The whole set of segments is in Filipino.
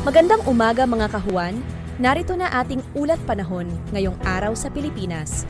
Magandang umaga mga kahuan. Narito na ating ulat panahon ngayong araw sa Pilipinas.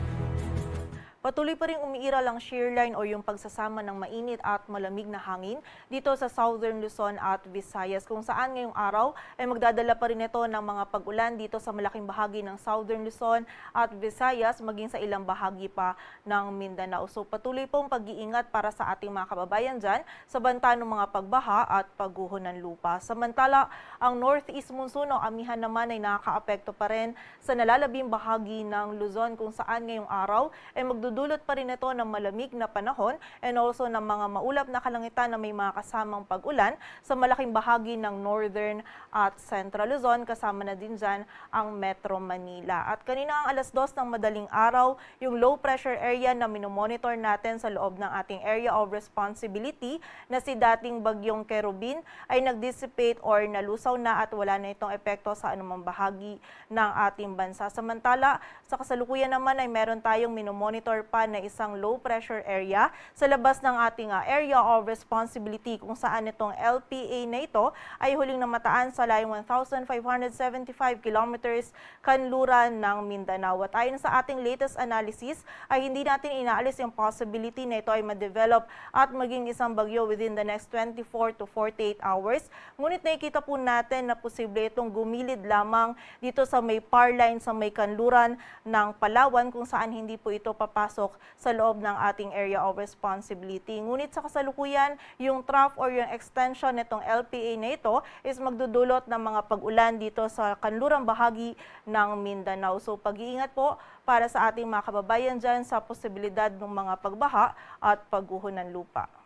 Patuloy pa rin umiiral ang shear line o yung pagsasama ng mainit at malamig na hangin dito sa Southern Luzon at Visayas kung saan ngayong araw ay magdadala pa rin ito ng mga pag-ulan dito sa malaking bahagi ng Southern Luzon at Visayas maging sa ilang bahagi pa ng Mindanao. So patuloy pong pag-iingat para sa ating mga kababayan dyan sa banta ng mga pagbaha at pagguho ng lupa. Samantala, ang northeast monsoon o amihan naman ay nakakaapekto pa rin sa nalalabing bahagi ng Luzon kung saan ngayong araw ay magdudulot pa rin ito ng malamig na panahon and also ng mga maulap na kalangitan na may mga kasamang pag-ulan sa malaking bahagi ng northern at central Luzon kasama na din dyan ang Metro Manila. At kanina ang alas dos ng madaling araw, yung low pressure area na minomonitor natin sa loob ng ating area of responsibility na si dating bagyong Kerubin ay nag-dissipate or nalusaw na at wala na itong epekto sa anumang bahagi ng ating bansa. Samantala, sa kasalukuyan naman ay meron tayong minomonitor pa na isang low pressure area sa labas ng ating ah, area of responsibility kung saan itong LPA na ito ay huling namataan sa layong 1,575 kilometers kanluran ng Mindanao. At ayon sa ating latest analysis ay hindi natin inaalis yung possibility na ito ay ma-develop at maging isang bagyo within the next 24 to 48 hours. Ngunit nakikita po natin na posible itong gumilid lamang dito sa may par line sa may kanluran ng Palawan kung saan hindi po ito papasok sa loob ng ating area of responsibility. Ngunit sa kasalukuyan, yung trough or yung extension nitong LPA na ito is magdudulot ng mga pag-ulan dito sa kanlurang bahagi ng Mindanao. So pag-iingat po para sa ating mga kababayan dyan sa posibilidad ng mga pagbaha at pagguho ng lupa.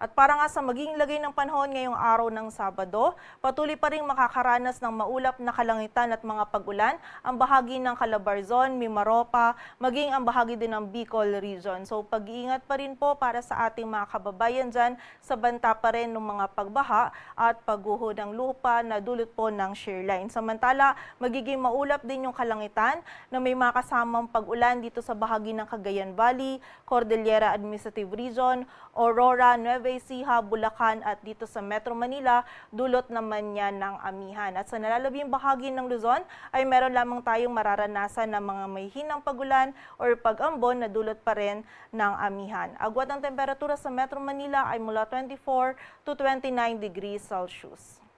At para nga sa maging lagay ng panahon ngayong araw ng Sabado, patuloy pa rin makakaranas ng maulap na kalangitan at mga pagulan ang bahagi ng Calabarzon, Mimaropa, maging ang bahagi din ng Bicol Region. So pag-iingat pa rin po para sa ating mga kababayan dyan sa banta pa rin ng mga pagbaha at pagguho ng lupa na dulot po ng shear line. Samantala, magiging maulap din yung kalangitan na may mga kasamang pag-ulan dito sa bahagi ng Cagayan Valley, Cordillera Administrative Region, Aurora, Nueva Ecija, Bulacan at dito sa Metro Manila, dulot naman yan ng amihan. At sa nalalabing bahagi ng Luzon ay meron lamang tayong mararanasan ng mga may hinang pagulan or pag-ambon na dulot pa rin ng amihan. Agwat ang temperatura sa Metro Manila ay mula 24 to 29 degrees Celsius.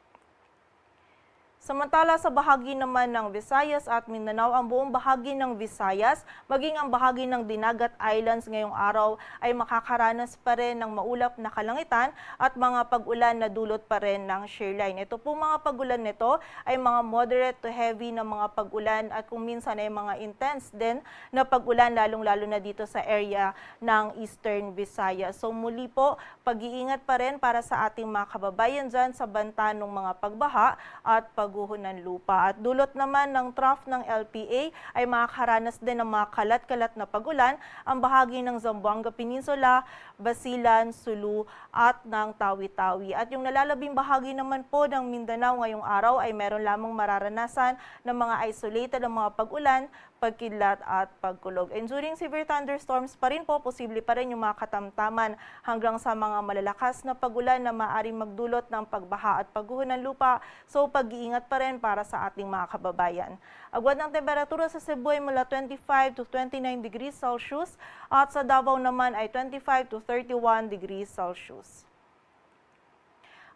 Samantala sa bahagi naman ng Visayas at Mindanao, ang buong bahagi ng Visayas, maging ang bahagi ng Dinagat Islands ngayong araw ay makakaranas pa rin ng maulap na kalangitan at mga pag-ulan na dulot pa rin ng shear line. Ito po mga pag-ulan nito ay mga moderate to heavy na mga pag-ulan at kung minsan ay mga intense din na pag-ulan lalong-lalo na dito sa area ng Eastern Visayas. So muli po, pag-iingat pa rin para sa ating mga kababayan dyan sa banta ng mga pagbaha at pagguho ng lupa. At dulot naman ng trough ng LPA ay makakaranas din ng mga kalat-kalat na pagulan ang bahagi ng Zamboanga Peninsula, Basilan, Sulu at ng Tawi-Tawi. At yung nalalabing bahagi naman po ng Mindanao ngayong araw ay meron lamang mararanasan ng mga isolated na mga pag-ulan, pagkidlat at pagkulog. And severe thunderstorms pa rin po, posible pa rin yung mga katamtaman hanggang sa mga malalakas na pagulan na maaaring magdulot ng pagbaha at pagguho ng lupa. So pag-iingat pa rin para sa ating mga kababayan. Agwat ng temperatura sa Cebu ay mula 25 to 29 degrees Celsius at sa Davao naman ay 25 to 31 degrees Celsius.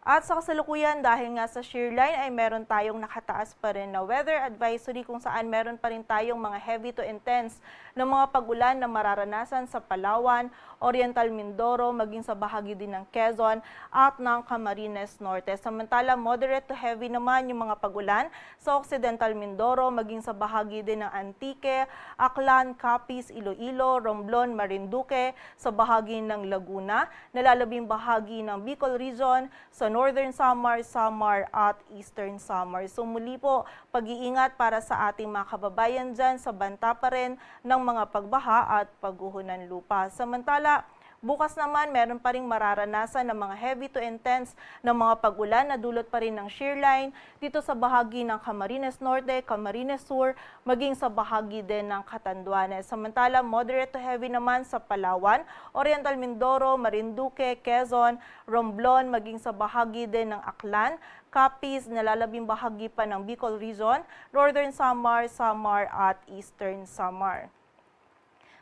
At sa kasalukuyan, dahil nga sa shear line ay meron tayong nakataas pa rin na weather advisory kung saan meron pa rin tayong mga heavy to intense na mga pagulan na mararanasan sa Palawan, Oriental Mindoro, maging sa bahagi din ng Quezon at ng Camarines Norte. Samantala, moderate to heavy naman yung mga pagulan sa Occidental Mindoro, maging sa bahagi din ng Antique, Aklan, Capiz, Iloilo, Romblon, Marinduque, sa bahagi ng Laguna, nalalabing bahagi ng Bicol Region, sa Northern Samar, Samar at Eastern Samar. So muli po, pag-iingat para sa ating mga kababayan dyan sa banta pa rin ng mga pagbaha at pagguho ng lupa. Samantala, Bukas naman, meron pa rin mararanasan ng mga heavy to intense na mga pag-ulan na dulot pa rin ng shear line dito sa bahagi ng Camarines Norte, Camarines Sur, maging sa bahagi din ng Catanduanes. Samantala, moderate to heavy naman sa Palawan, Oriental Mindoro, Marinduque, Quezon, Romblon, maging sa bahagi din ng Aklan, Capiz, nalalabing bahagi pa ng Bicol Region, Northern Samar, Samar at Eastern Samar.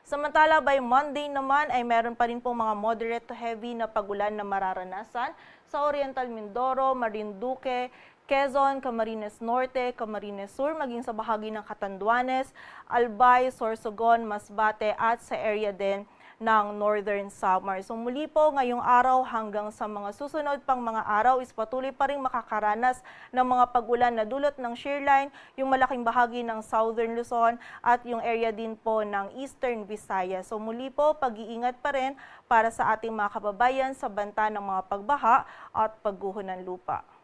Samantala, by Monday naman ay meron pa rin pong mga moderate to heavy na pagulan na mararanasan sa Oriental Mindoro, Marinduque, Quezon, Camarines Norte, Camarines Sur, maging sa bahagi ng Catanduanes, Albay, Sorsogon, Masbate at sa area din ng Northern Samar. So muli po ngayong araw hanggang sa mga susunod pang mga araw is patuloy pa rin makakaranas ng mga pagulan na dulot ng shear line, yung malaking bahagi ng Southern Luzon at yung area din po ng Eastern Visayas. So muli po, pag-iingat pa rin para sa ating mga kababayan sa banta ng mga pagbaha at pagguho ng lupa.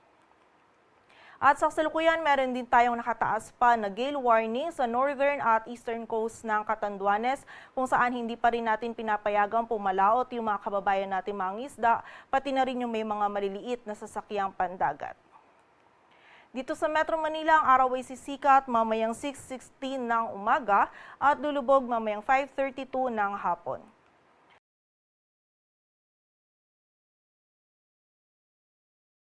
At sa kasalukuyan, meron din tayong nakataas pa na gale warning sa northern at eastern coast ng Catanduanes kung saan hindi pa rin natin pinapayagang pumalaot yung mga kababayan natin mga isda, pati na rin yung may mga maliliit na sasakyang pandagat. Dito sa Metro Manila, ang araw ay sisikat mamayang 6.16 ng umaga at lulubog mamayang 5.32 ng hapon.